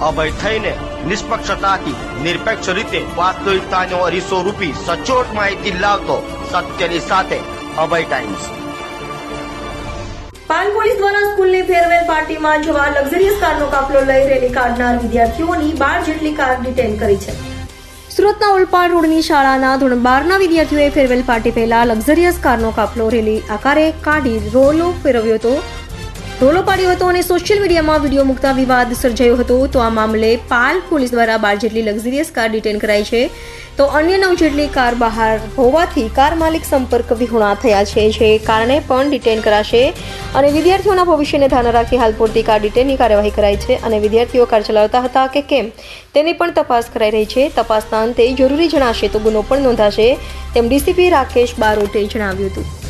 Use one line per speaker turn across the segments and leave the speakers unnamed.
અભય થઈને નિષ્પક્ષતાથી, નિરપેક્ષ રીતે વાસ્તવિકતાનો અરીસો રૂપી સચોટ માહિતી લાવતો સત્યની સાથે અભય ટાઈમ્સ
પાલ પોલીસ દ્વારા સ્કૂલની ફેરવેલ પાર્ટીમાં જવા લક્ઝરિયસ કારનો કાફલો લઈ રેલી કાઢનાર વિદ્યાર્થીઓની બાર જેટલી કાર ડિટેન કરી છે. સુરતના ઓલપાડ રોડની શાળાના ધોરણ બારના વિદ્યાર્થીઓએ ફેરવેલ પાર્ટી પહેલા લક્ઝરિયસ કારનો કાફલો રેલી આકારે કાઢી રોલો ફેરવ્યો હતો. રોલો પાડ્યો હતો અને સોશિયલ મીડિયામાં વીડિયો મૂકતા વિવાદ સર્જાયો હતો. તો આ મામલે પાલ પોલીસ દ્વારા બાર જેટલી લક્ઝરિયસ કાર ડિટેન કરાઈ છે, તો અન્ય નવ જેટલી કાર બહાર હોવાથી કાર માલિક સંપર્ક વિહોણા થયા છે. જે કારણે પણ ડિટેન કરાશે અને વિદ્યાર્થીઓના ભવિષ્યને ધ્યાને રાખી હાલ પૂરતી કાર ડિટેનની કાર્યવાહી કરાઈ છે અને વિદ્યાર્થીઓ કાર ચલાવતા હતા કે કેમ, તેની પણ તપાસ કરાઈ રહી છે. તપાસના અંતે જરૂરી જણાશે તો ગુનો પણ નોંધાશે, તેમ ડીસીપી રાકેશ બારોટે જણાવ્યું હતું.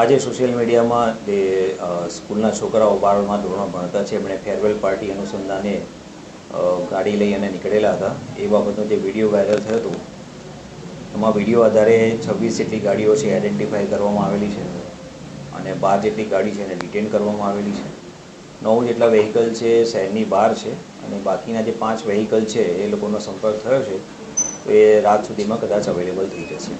આજે સોશિયલ મીડિયામાં જે સ્કૂલના છોકરાઓ બારમાં ધોરણ ભણતા છે, એમણે ફેરવેલ પાર્ટી અનુસંધાને ગાડી લઈ અને નીકળેલા હતા. એ બાબતનો જે વીડિયો વાયરલ થયો હતો, એમાં વીડિયો આધારે છવ્વીસ જેટલી ગાડીઓ છે આઈડેન્ટિફાઈ કરવામાં આવેલી છે અને બાર જેટલી ગાડી છે એને ડિટેન કરવામાં આવેલી છે. નવ જેટલા વેહિકલ છે, શહેરની બહાર છે અને બાકીના જે પાંચ વેહિકલ છે, એ લોકોનો સંપર્ક થયો છે, તો એ રાત સુધીમાં કદાચ અવેલેબલ થઈ જશે.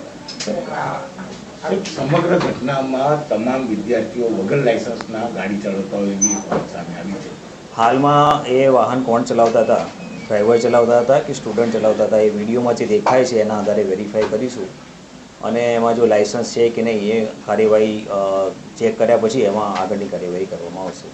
સમગ્ર ઘટનામાં તમામ વિદ્યાર્થીઓ વગર લાયસન્સના ગાડી ચલાવતા હોય એવી સામે આવી છે.
હાલમાં એ વાહન કોણ ચલાવતા હતા? ડ્રાઈવર ચલાવતા હતા કે સ્ટુડન્ટ ચલાવતા હતા? એ વિડીયોમાં જે દેખાય છે, એના આધારે વેરીફાઈ કરીશું. અને એમાં જો લાયસન્સ છે કે નહીં એ કાર્યવાહી ચેક કર્યા પછી એમાં આગળની કાર્યવાહી કરવામાં આવશે.